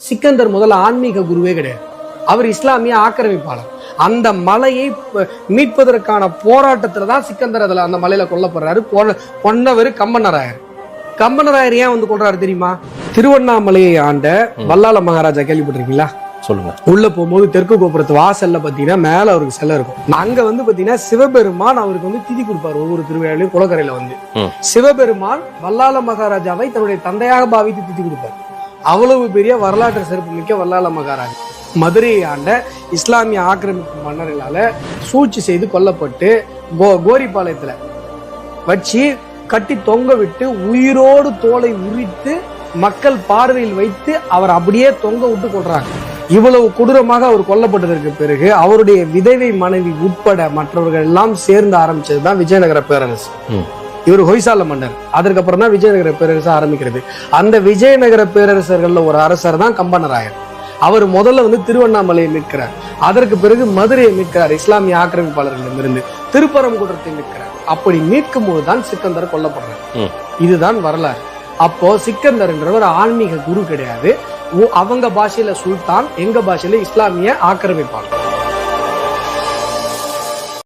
சிக்கந்தர் முதல்ல ஆன்மீக குருவே கிடையாது. அவர் இஸ்லாமிய ஆக்கிரமிப்பாளர். அந்த மலையை மீட்பதற்கான போராட்டத்துல தான் சிக்கந்தர் அதுல அந்த மலையில கொல்லப்படுறாரு. கொல்ல- கொன்னவர் கம்பனராயர். கம்பனராயர் ஏன் வந்து கொள்றாரு தெரியுமா? திருவண்ணாமலையை ஆண்ட வல்லால மகாராஜா கேள்விப்பட்டிருக்கீங்களா? சொல்லுங்க. உள்ள போகும்போது தெற்கு கோபுரத்து வாசல்ல பாத்தீங்கன்னா மேல அவருக்கு சிலை இருக்கும். அங்க வந்து பாத்தீங்கன்னா சிவபெருமான் அவருக்கு வந்து திதி கொடுப்பாரு ஒவ்வொரு திருவிழாலையும் குளக்கரையில வந்து. சிவபெருமான் வல்லால மகாராஜாவை தன்னுடைய தந்தையாக பாவித்து திதி கொடுப்பார். அவ்வளவு பெரிய வரலாற்று சிறப்பு மிக்க வல்லாள மகாராஜா. மதுரையை ஆண்ட இஸ்லாமிய ஆக்கிரமிப்பு மன்னர்களால் சூழ்ச்சி செய்து கொல்லப்பட்டு கோ கோரிப்பாளையத்தில் வச்சு கட்டி தொங்க விட்டு உயிரோடு தோலை உரித்து மக்கள் பார்வையில் வைத்து அவர் அப்படியே தொங்க விட்டு கொள்றாங்க இவ்வளவு கொடூரமாக அவர் கொல்லப்பட்டதற்கு பிறகு அவருடைய விதவை மனைவி உட்பட மற்றவர்கள் எல்லாம் சேர்ந்து ஆரம்பிச்சது தான் விஜயநகர பேரரசு. இவர் ஹொய்சால மன்னர். அதற்கப்புறம் தான் விஜயநகர பேரரசு ஆரம்பிக்கிறது. அந்த விஜயநகர பேரரசர்கள்ல ஒரு அரசர் தான் கம்பனராயர் அவர் முதல்ல வந்து திருவண்ணாமலையை மீட்கிறார். அதற்கு பிறகு மதுரையை மீட்கிறார் இஸ்லாமிய ஆக்கிரமிப்பாளர்களிடமிருந்து. திருப்பரங்குன்றத்தை மீட்கிறார். அப்படி மீட்கும் போதுதான் சிக்கந்தர் கொல்லப்படுறார். இதுதான் வரலாறு. அப்போ சிக்கந்தர்ன்றவர் ஆன்மீக குரு கிடையாது. அவங்க பாஷையில சுல்தான் எங்க பாஷையில இஸ்லாமிய ஆக்கிரமிப்பாளர்.